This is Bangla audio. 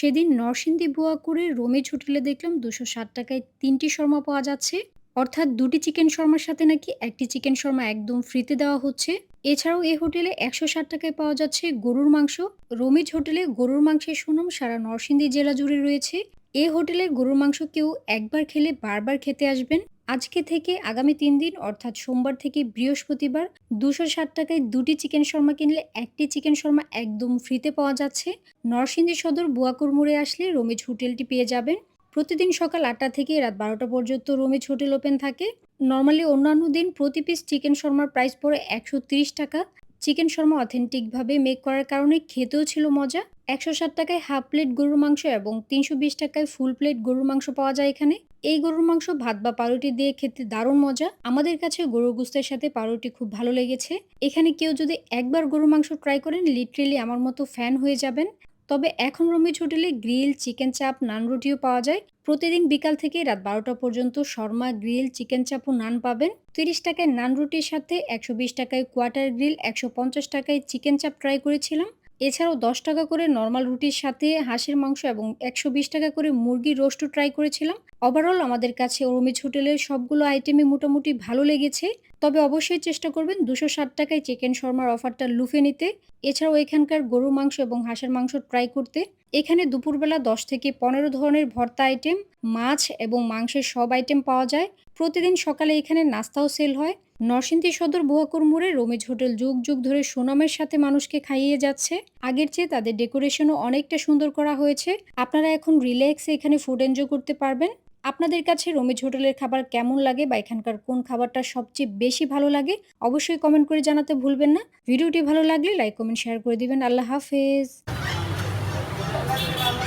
সেদিন নরসিংদী বুয়াকুরে রোমেজ হোটেলে দেখলাম দুশো ষাট টাকায় তিনটি শর্মা পাওয়া যাচ্ছে। অর্থাৎ দুটি চিকেন শর্মার সাথে নাকি একটি চিকেন শর্মা একদম ফ্রিতে দেওয়া হচ্ছে। এছাড়াও এই হোটেলে একশো ষাট টাকায় পাওয়া যাচ্ছে গরুর মাংস। রোমেজ হোটেলে গরুর মাংসের সুনাম সারা নরসিংদী জেলা জুড়ে রয়েছে। এ হোটেলে গরুর মাংস কেউ একবার খেলে বারবার খেতে আসবেন। আজকে থেকে আগামী তিন দিন, অর্থাৎ সোমবার থেকে বৃহস্পতিবার দুশো ষাট টাকায় দুটি চিকেন শর্মা কিনলে একটি চিকেন শর্মা একদম ফ্রিতে পাওয়া যাচ্ছে। নরসিংদী সদর বুয়াকুর মোড়ে আসলে রোমেজ হোটেলটি পেয়ে যাবেন। প্রতিদিন সকাল আটটা থেকে রাত বারোটা পর্যন্ত রোমেজ হোটেল ওপেন থাকে। নর্মালি অন্যান্য দিন প্রতি পিস চিকেন শর্মার প্রাইস পড়ে একশো ত্রিশ টাকা। চিকেন শর্মা অথেন্টিকভাবে মেক করার কারণে খেতেও ছিল মজা। একশো ষাট টাকায় হাফ প্লেট গরুর মাংস এবং তিনশো বিশ টাকায় ফুল প্লেট গরুর মাংস পাওয়া যায় এখানে। এই গরুর মাংস ভাত বা পাউরুটি দিয়ে খেতে দারুণ মজা। আমাদের কাছে গরুর গুস্তের সাথে পাউরুটি খুব ভালো লেগেছে। এখানে কেউ যদি একবার গরুর মাংস ট্রাই করেন, লিটারেলি আমার মতো ফ্যান হয়ে যাবেন। তবে এখন রমেজ হোটেলে গ্রিল, চিকেন চাপ, নান রুটিও পাওয়া যায়। প্রতিদিন বিকাল থেকে রাত বারোটা পর্যন্ত শর্মা গ্রিল, চিকেন চাপ ও নান পাবেন। তিরিশ টাকায় নান রুটির সাথে একশো বিশ টাকায় কোয়াটার গ্রিল, একশো পঞ্চাশ টাকায় চিকেন চাপ ট্রাই করেছিলাম। এছাড়াও দশ টাকা করে নর্মাল রুটির সাথে হাঁসের মাংস এবং একশো বিশ টাকা করে মুরগির রোস্টও ট্রাই করেছিলাম। ওভারঅল আমাদের কাছে ওরমিজ হোটেলের সবগুলো আইটেমই মোটামুটি ভালো লেগেছে। তবে অবশ্যই চেষ্টা করবেন দুশো ষাট টাকায় চিকেন শর্মার অফারটা লুফে নিতে। এছাড়াও এখানকার গরুর মাংস এবং হাঁসের মাংস ট্রাই করতে। এখানে দুপুরবেলা দশ থেকে পনেরো ধরনের ভর্তা আইটেম মাছ এবং মাংসের সব আইটেম পাওয়া যায়। প্রতিদিন সকালে এখানে নাস্তাও সেল হয়। নরসিংদী সদর বুয়াকুর মোড়ে রোমেজ হোটেল যুগ যুগ ধরে সুনামের সাথে মানুষকে খাইয়ে যাচ্ছে। আগের চেয়ে তাদের ডেকোরেশনও অনেকটা সুন্দর করা হয়েছে। আপনারা এখন রিল্যাক্সে এখানে ফুড এনজয় করতে পারবেন। আপনাদের কাছে রোমেজ হোটেলের খাবার কেমন লাগে বা এখানকার কোন খাবারটা সবচেয়ে বেশি ভালো লাগে, অবশ্যই কমেন্ট করে জানাতে ভুলবেন না। ভিডিওটি ভালো লাগলে লাইক কমেন্ট শেয়ার করে দিবেন। আল্লাহ হাফেজ।